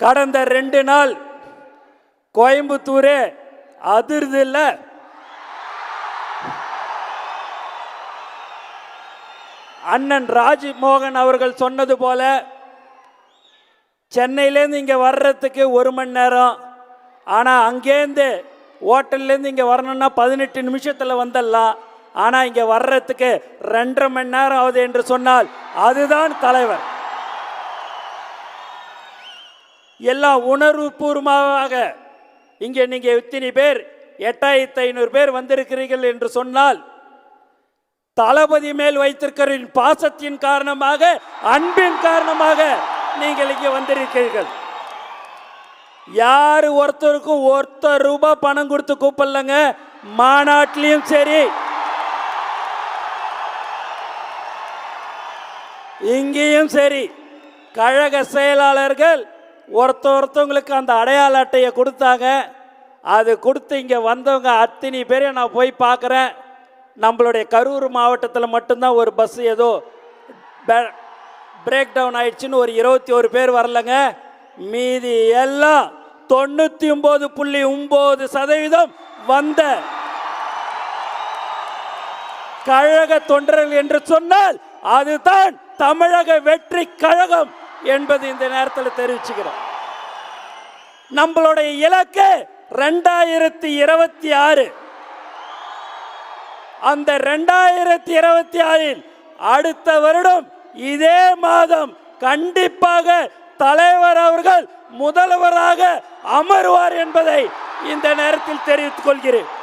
கடந்த ரெண்டு நாள் கோயம்புத்தூரே அதிர்து இல்ல. அண்ணன் ராஜ்மோகன் அவர்கள் சொன்னது போல சென்னையிலேருந்து இங்கே வர்றதுக்கு ஒரு மணி நேரம். ஆனால் அங்கேருந்து ஹோட்டல்லேருந்து இங்கே வரணும்னா பதினெட்டு நிமிஷத்தில் வந்துடலாம் ஆனால் இங்கே வர்றதுக்கு ரெண்டரை மணி நேரம் ஆகுது என்று சொன்னால் அதுதான் தலைவர். எல்லாம் உணர்வுபூர்வமாக இங்கே நீங்கள் இத்தனை பேர் எட்டாயிரத்தி ஐநூறு பேர் வந்திருக்கிறீர்கள் என்று சொன்னால் தளபதி மேல் வைத்திருக்கிற பாசத்தின் காரணமாக அன்பின் காரணமாக நீங்கள் இங்கே வந்திருக்கிறீர்கள். யார் ஒருத்தருக்கும் ஒருத்தர் ரூபாய் பணம் கொடுத்து கூப்பிடலங்க? மாநாட்டிலையும் சரி. இங்கேயும் சரி. கழக செயலாளர்கள் ஒருத்த ஒருத்தவங்களுக்கு அந்த அடையாள அட்டையை கொடுத்தாங்க. அது கொடுத்து இங்கே வந்தவங்க அத்தனை பேரையும் நான் போய் பார்க்குறேன். நம்மளுடைய கரூர் மாவட்டத்தில் மட்டும்தான் ஒரு பஸ் ஏதோ பிரேக் டவுன் ஆயிடுச்சுன்னு ஒரு இருபத்தி ஒரு பேர் வரலங்க. மீதி எல்லாம் தொண்ணூற்றி ஒம்பது புள்ளி ஒம்பது சதவீதம் வந்த கழக தொண்டர்கள் என்று சொன்னால் அதுதான் தமிழக வெற்றி கழகம். என்பது இந்த நேரத்தில் தெரிவிச்சுக்கிறோம். நம்மளுடைய இலக்கு ரெண்டாயிரத்தி இருபத்தி ஆறு. அந்த ரெண்டாயிரத்தி இருபத்தி ஆறில் அடுத்த வருடம் இதே மாதம் கண்டிப்பாக தலைவர் அவர்கள் முதல்வராக அமருவார் என்பதை இந்த நேரத்தில் தெரிவித்துக் கொள்கிறேன்.